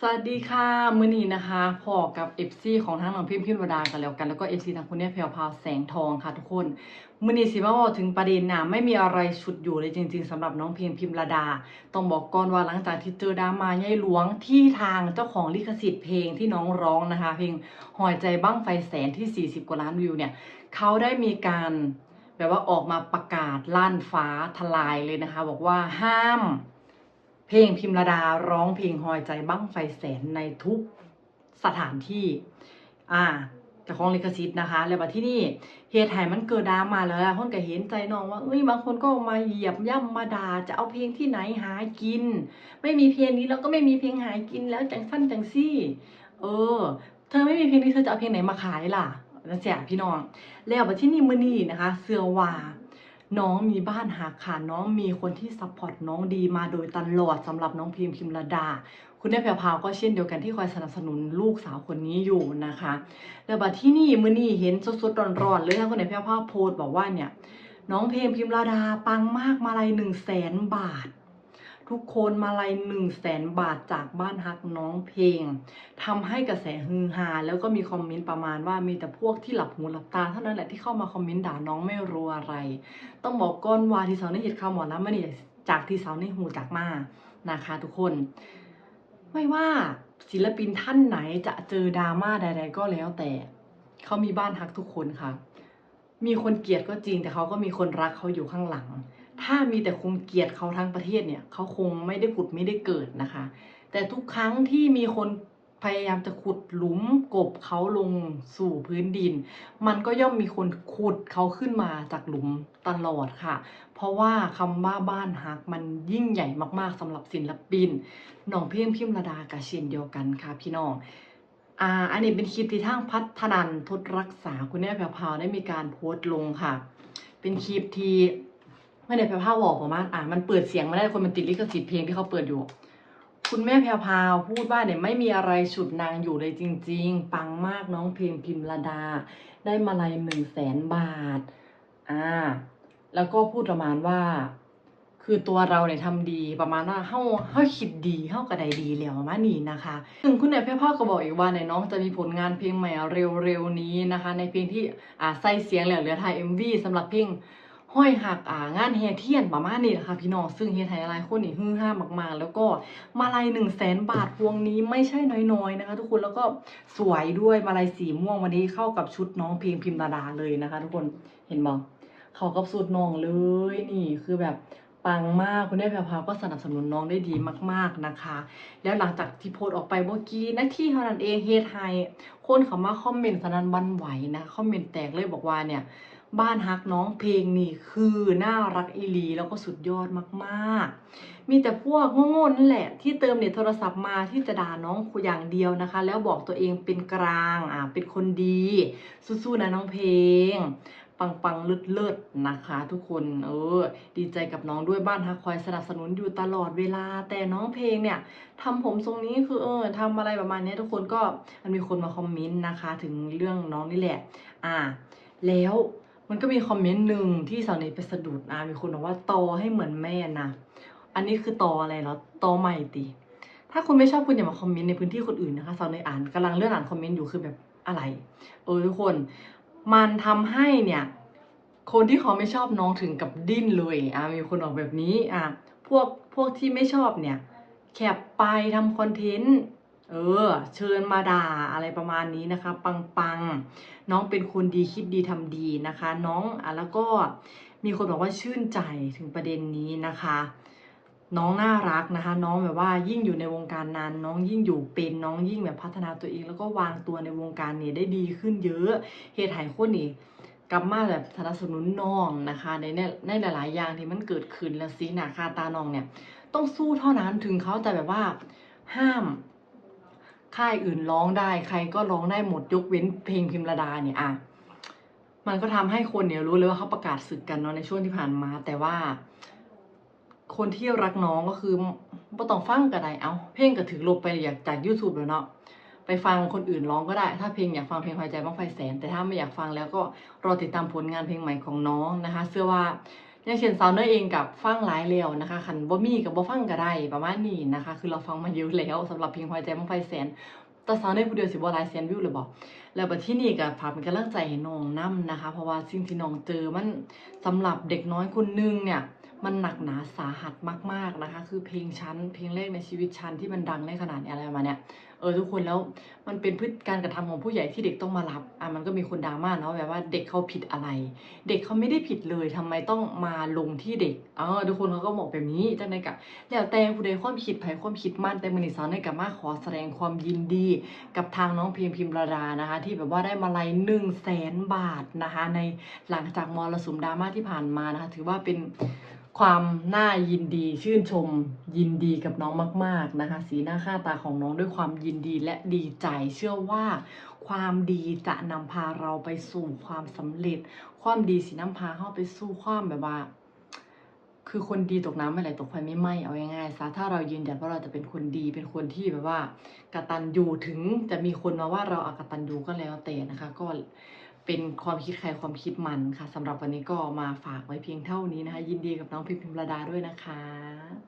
สวัสดีค่ะมื้อนี้นะคะพอกับ FC ของทั้งน้องพิมพ์พิมพ์วดากันแล้วกันแล้วก็ FC ทางคุณเนี่ยแพรวพาวแสงทองค่ะทุกคนมื้อนี้สิมาบอกถึงประเด็นนะไม่มีอะไรฉุดอยู่เลยจริง ๆสำหรับน้องพิมพ์พิมพ์รดา ต้องบอกก่อนว่าหลังจากที่เจอดราม่าใหญ่หลวงที่ทางเจ้าของลิขสิทธิ์เพลงที่น้องร้องนะคะ เพลงหอยใจบ้างไฟแสนที่ 40 กว่าล้านวิวเนี่ยเขาได้มีการแบบว่าออกมาประกาศลั่นฟ้าทลายเลยนะคะ บอกว่าห้าม เพลงพิมระดาร้องเพลงหอยใจบั้งไฟแสนในทุกสถานที่ อ่าจะของลิขสิทธิ์นะคะ แล้วบัดที่นี่เหตุให้มันเกิดดราม่าแล้วล่ะคนก็เห็นใจน้องว่าเอ้ยบางคนก็มาเหยียบย่ำมาด่าจะเอาเพลงที่ไหนหากิน ไม่มีเพลงนี้แล้วก็ไม่มีเพลงหากินแล้วจังสั้นจังซี่ เออ เธอไม่มีเพลงนี้เธอจะเอาเพลงไหนมาขายล่ะนั่นเสียพี่น้อง แล้วบัดที่นี่มือนี่นะคะ เสือว่า น้องมีบ้านหาขาน้องมีคนที่ซัพพอร์ตน้องดีมาโดยตลอดสำหรับน้องพิมพ์พิมระดา คุณแม่แพรพาวก็เช่นเดียวกันที่คอยสนับสนุนลูกสาวคนนี้อยู่นะคะ แล้วบัดที่นี่มือนี้เห็นสดๆร้อนๆเลยค่ะคุณแม่แพรพาวโพสต์บอกว่าเนี่ยน้องเพมพิมระดาปังมากมาลัยหนึ่งแสนบาท ทุกคนมาลัยหนึ่งแสนบาทจากบ้านฮักน้องเพลงทำให้กระแสฮือฮาแล้วก็มีคอมเมนต์ประมาณว่ามีแต่พวกที่หลับหูหลับตาเท่านั้นแหละที่เข้ามาคอมเมนต์ด่าน้องไม่รู้อะไร ต้องบอกก้อนว่าที่เสาในเหตุข่าวหมอแล้วมันนี่จากที่เสาในหูจากมานะคะ ทุกคน ไม่ว่าศิลปินท่านไหนจะเจอดราม่าใด ๆ ก็แล้วแต่เขามีบ้านฮักทุกคนค่ะ มีคนเกลียดก็จริงแต่เขาก็มีคนรักเขาอยู่ข้างหลัง ถ้ามีแต่คนเกลียดเขาทั้งประเทศเนี่ยเขาคงไม่ได้ผุดไม่ได้เกิดนะคะ แต่ทุกครั้งที่มีคนพยายามจะขุดหลุมกบเขาลงสู่พื้นดิน มันก็ย่อมมีคนขุดเขาขึ้นมาจากหลุมตลอดค่ะ เพราะว่าคำว่าบ้านฮักมันยิ่งใหญ่มากๆสำหรับศิลปินน้องเพียงพิมระดากะเช่นเดียวกันค่ะพี่น้องอ่าอันนี้เป็นคลิปที่ทางพัฒนันทดรักษาคุณแม่แพรพาวได้มีการโพสต์ลงค่ะ เป็นคลิปที่ ไม่ได้แพรวพาวบอกประมาณอ่ามันเปิดเสียงไม่ได้คนมันติดลิขสิทธิ์เพลงที่เขาเปิดอยู่ คุณแม่แพรวพาวพูดว่าเนี่ยไม่มีอะไรฉุดนางอยู่เลยจริง ๆ ปังมากน้องเพลงพิมระดา ได้มาลัยหนึ่งแสนบาทอ่าแล้วก็พูดประมาณว่า คือตัวเราเนี่ยทำดีประมาณว่าเฮาเฮาคิดดีเฮากระไดดีแล้วประมาณนี้นะคะซึ่งคุณนายแพร่พ่อก็บอกอีกว่าในยน้องจะมีผลงานเพลงใหม่เร็วๆนี้นะคะ ในเพลงที่อ่าใส่เสียงแล้วเหลือถ่าย MV สำหรับเพลง ห้อยหักอ่างานแฮเทียนประมาณนี้แหละค่ะพี่น้องซึ่งเฮ็ดให้หลายคนนี่ฮือฮามากๆ แล้วก็มาลัย1นึ่งแสนบาทพวงนี้ไม่ใช่น้อยๆนะคะ ทุกคนแล้วก็สวยด้วยมาลัยสีม่วงวันนี้เข้ากับชุดน้องเพลงพิมพ์ดาดาเลยนะคะ ทุกคนเห็นบ่เขากับสูตรน้องเลยนี่คือแบบ ปังมากคุณแม่แพรวพาวก็สนับสนุนน้องได้ดีมาก ๆนะคะ แล้วหลังจากที่โพสต์ออกไปเมื่อกี้นาที่เท่านั้นเองเฮดไฮคนเขามาคอมเมนต์สนันบันไหวนะคอมเมนต์แตกเลยบอกว่าเนี่ยบ้านฮักน้องเพลงนี่คือน่ารักอีลีแล้วก็สุดยอดมากๆ มีแต่พวกโง่ๆนั่นแหละ ที่เติมเน็ตโทรศัพท์มาที่จะด่าน้องอย่างเดียวนะคะ แล้วบอกตัวเองเป็นกลางอ่าเป็นคนดี สู้ๆนะน้องเพลง ปังปังเลิศเลิศๆนะคะ ทุกคนเออ ดีใจกับน้องด้วยบ้านฮักคอยสนับสนุนอยู่ตลอดเวลา แต่น้องเพลงเนี่ยทำผมทรงนี้คือเออทำอะไรประมาณนี้ทุกคนก็มันมีคนมาคอมเมนต์นะคะ ถึงเรื่องน้องนี่แหละ อ่า แล้วมันก็มีคอมเมนต์หนึ่งที่สาวเนยไปสะดุดอ่ามีคนบอกว่าตอให้เหมือนแม่นะอันนี้คือตออะไรเหรอตอใหม่ติถ้าคุณไม่ชอบคุณอย่ามาคอมเมนต์ในพื้นที่คนอื่นนะคะสาวเนยอ่านกำลังเลื่อนอ่านคอมเมนต์อยู่คือแบบอะไร เออทุกคน มันทำให้เนี่ยคนที่เขาไม่ชอบน้องถึงกับดิ้นเลยอะมีคนบอกแบบนี้อะพวกพวกที่ไม่ชอบเนี่ยแคปไปทำคอนเทนต์เออ เชิญมาด่าอะไรประมาณนี้นะคะ ปังปังน้องเป็นคนดีคิดดีทำดีนะคะ น้องอะแล้วก็มีคนบอกว่าชื่นใจถึงประเด็นนี้นะคะ น้องน่ารักนะคะ น้องแบบว่ายิ่งอยู่ในวงการนานน้องยิ่งอยู่เป็นน้องยิ่งแบบพัฒนาตัวเอง แล้วก็วางตัวในวงการเนี่ยได้ดีขึ้นเยอะเหตุหายคนนี่กลับมาแบบสนับสนุนน้องนะคะ ในในในหลาย ๆ อย่างที่มันเกิดขึ้นแล้วสีหนาคาตาน้องเนี่ย ต้องสู้เท่านั้นถึงเขาจะแบบว่าห้ามค่ายอื่นร้องได้ใครก็ร้องได้หมดยกเว้นเพลงพิมระดาเนี่ยอะมันก็ทำให้คนเนี่ยรู้เลยว่าเขาประกาศศึกกันเนาะในช่วงที่ผ่านมา แต่ว่า คนที่รักน้องก็คือบ่ต้องฟังก็ได้เอา เพลงก็ถือลบไปอยากจาก YouTube แล้วเนาะไปฟังคนอื่นร้องก็ได้ ถ้าเพลงอยากฟังเพลงหอยใจบ้างไฟแสน แต่ถ้าไม่อยากฟังแล้วก็รอติดตามผลงานเพลงใหม่ของน้องนะคะเชื่อว่าอย่างเช่นสาวเนยเองกับฟังหลายแล้วนะคะคันบ่มีกับบ่ฟังก็ได้ประมาณนี้นะคะ คือเราฟังมาเยอะแล้วสำหรับเพลงหัวใจบังไฟแสนแต่สาวเนยผู้เดียวสิบ่หลายแสนวิวเลยบ่แล้วบัดที่นี่ก็ฝากเป็นกำลังใจให้น้องนํนะคะ เพราะว่าสิ่งที่น้องเจอมันสำหรับเด็กน้อยคนหนึงเนี่ย มันหนักหนาสาหัสมาก ๆนะคะ คือเพลงชั้น เพลงแรกในชีวิตชั้นที่มันดังได้ขนาดนี้อะไรประมาณเนี้ยเออทุกคนแล้วมันเป็นพฤติการกระทำของผู้ใหญ่ที่เด็กต้องมารับอะมันก็มีคนดราม่าเนาะแบบว่าเด็กเขาผิดอะไร เด็กเขาไม่ได้ผิดเลยทำไมต้องมาลงที่เด็กเออทุกคนเขาก็บอกแบบนี้จังไดกะแล้วแต่ผู้ใดความคิดไผความคิดมั่นแต่มื้อนี้สาวในกะมาขอแสดงความยินดี กับทางน้องพิมพิมระดานะคะ ที่แบบว่าได้มาลัย1 0 0 0 0แสนบาทนะคะ ในหลังจากมรสุมดราม่าที่ผ่านมานะคะ ถือว่าเป็น ความน่ายินดีชื่นชมยินดีกับน้องมาก ๆนะคะ สีหน้าค่าตาของน้องด้วยความยินดีและดีใจ เชื่อว่าความดีจะนำพาเราไปสู่ความสำเร็จ ความดีสินำพาเข้าไปสู่ความแบบว่า คือคนดีตกน้ำไม่ไหลตกไฟไม่ไหม้เอาง่ายๆซะถ้าเรายืนยันว่าเราจะเป็นคนดีเป็นคนที่แบบว่ากตัญญูถึงจะมีคนมาว่าเราอากตัญญูก็แล้วแต่นะคะ ก็ เป็นความคิดใครความคิดมันค่ะสำหรับวันนี้ก็มาฝากไว้เพียงเท่านี้นะคะ ยินดีกับน้องพิมพิมระดาด้วยนะคะ